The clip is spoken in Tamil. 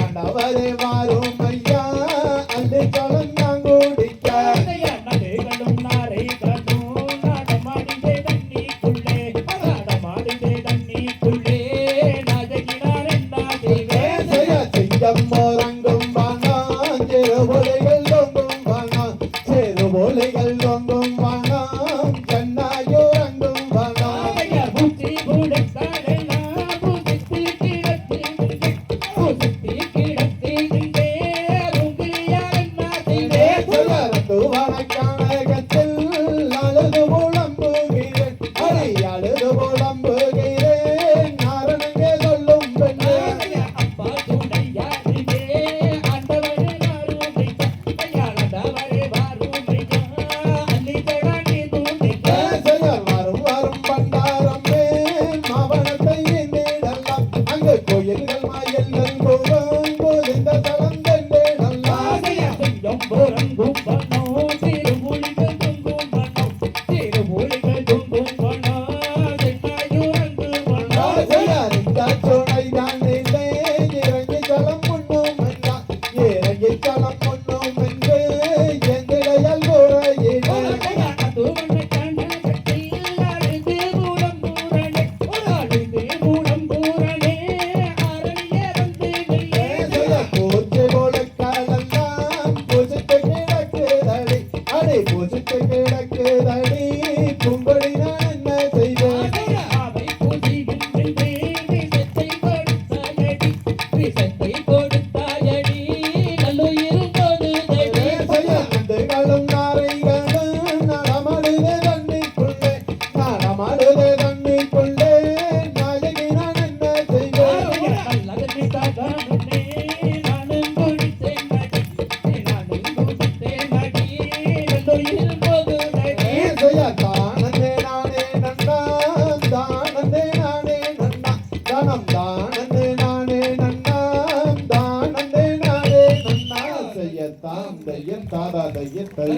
ஆண்டவரே வாரும் ஐயா. அள்ளி கலந்தாங்க குடிக்க நடைகளும் நாரை கடும் நடமாடிந்தே தண்ணிக்குள்ளே. நடமாடிந்தே தண்ணிக்குள்ளே. நகைகிறார் என்ன செய்ய செய்யம் மோரங்கும் வானாந்திர உலகில் கோயில்கள் மாயல்கள் தானந்தே நானே நன்னா தானந்தே நானே நன்னா செய்ய தாந்தையன் தாராதைய தை